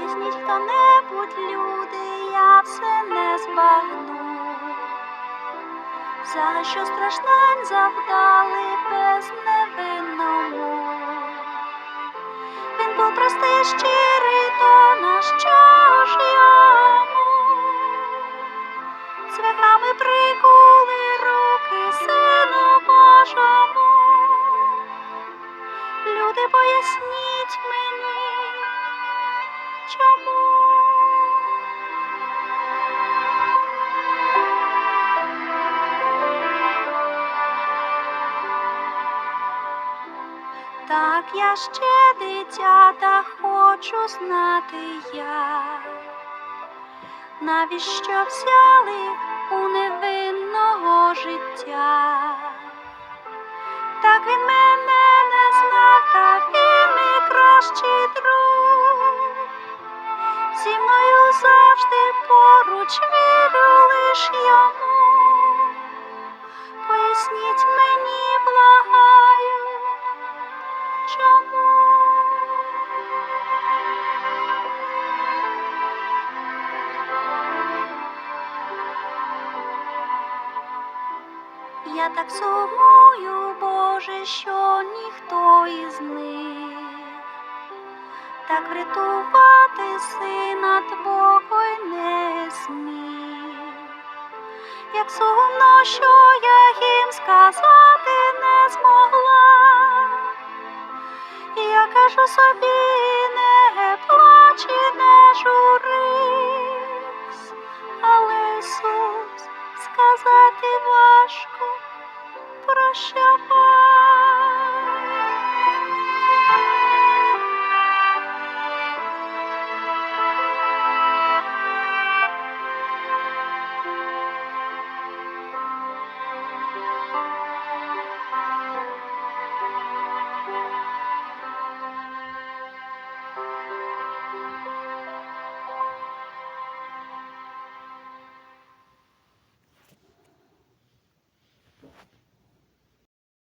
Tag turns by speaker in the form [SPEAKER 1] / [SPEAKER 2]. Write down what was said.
[SPEAKER 1] Поясніть хто-небудь, люди, я все не збагну. За що страждань завдали безневинному. Він був простий, щирий, то на що ж йому? Цвяхами прикули руки сину Божому. Люди, поясніть мені, чому? Так я ще дитя, та хочу знати я, навіщо взяли у невинного життя? Так він мене не знав, та він кращий друг. Поруч вірю лиш йому. Поясніть мені, благаю, чому? Я так сумую, Боже, що ніхто із них так врятувати сина як сумно, що я їм сказати не змогла. Я кажу собі, не плач і не журись, але Ісус сказати важко, прощавай.